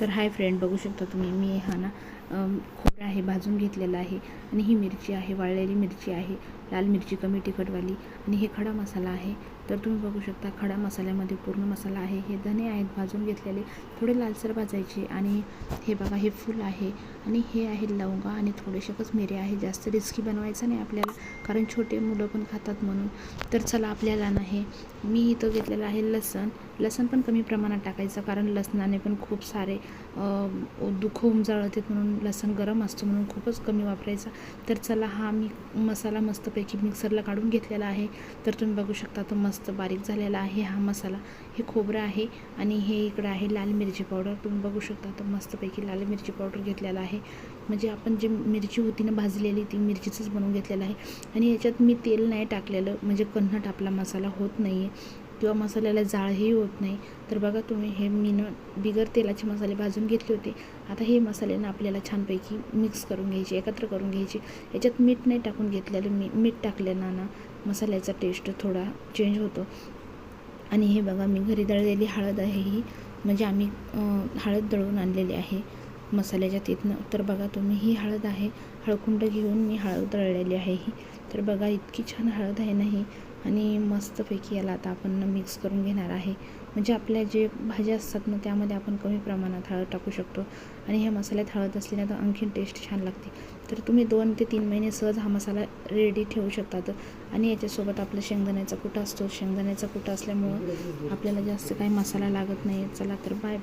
तर hi friend बघू शकता तुम्ही मी हा ना आहे भाजून घेतलेला आहे. आणि ही मिरची आहे वाळलेली मिरची आहे लाल मिरची कमी तिखटवाली आणि हे खडा मसाला आहे. तर तुम्ही बघू शकता खडा मसाल्यामध्ये पूर्ण मसाला आहे. हे धने आहेत भाजून घेतलेले. थोडे लालसर भाजायचे. आणि हे बघा हे फूल आहे. आणि हे आहे लवंगा आणि थोडेसेकच मिरे आहे. जास्त रिस्की बनवायचं नाही आपल्याला कारण छोटे मुलं पण खातात म्हणून. तर चला आपल्याला नाही. मी इथं घेतलेलं आहे लसण. लसण पण कमी प्रमाणात टाकायचं कारण लसणाने पण खूप सारे दुःख दुःख उमजाळतात म्हणून लसण गरम असतो. म्हणून खूपच कमी वापरायचा. तर चला हा मी मसाला मस्तपैकी मिक्सरला काढून घेतलेला आहे. तर तुम्ही बघू शकता तो मस्त बारीक झालेला आहे हा मसाला. हे खोबरं आहे आणि हे इकडं आहे लाल मिरची पावडर. तुम्ही बघू शकता तर मस्तपैकी लाल मिरची पावडर घेतलेला आहे. म्हणजे आपण जे मिरची होती ना भाजलेली ती मिरचीचंच बनवून घेतलेलं आहे. आणि याच्यात मी तेल नाही टाकलेलं म्हणजे कन्नट आपला मसाला होत नाही आहे किंवा मसाल्याला जाळही होत नाही. तर बघा तुम्ही हे मीनं बिगर तेलाचे मसाले भाजून घेतले होते. आता हे मसाल्यानं आपल्याला छानपैकी मिक्स करून घ्यायचे एकत्र करून घ्यायचे. याच्यात मीठ नाही टाकून घेतलेलं मी मीठ टाकल्यानं ना मसाल्याचा टेस्ट थोडा चेंज होतो. आणि हे बघा मी घरी दळलेली हळद आहे ही. म्हणजे आम्ही हळद दळून आणलेली आहे. मसाल्याच्या तिथनं तर बघा तुम्ही ही हळद आहे हळकुंड घेऊन मी हळद दळलेली आहे ही. तर बघा इतकी छान हळद आहे ना ही. आणि मस्तपैकी याला आता आपण मिक्स करून घेणार आहे. म्हणजे आपल्या जे भाज्या असतात ना त्यामध्ये आपण कमी प्रमाणात हळद टाकू शकतो. आणि ह्या मसाल्यात हळद असली तर आणखीन टेस्ट छान लागते. तर तुम्ही दोन ते तीन महिने सहज हा मसाला रेडी ठेवू शकतात. आणि याच्यासोबत आपलं शेंगदाण्याचा कुटा असतो. शेंगदाण्याचा कुटा असल्यामुळं आपल्याला जास्त काही मसाला लागत नाही. चला तर बाय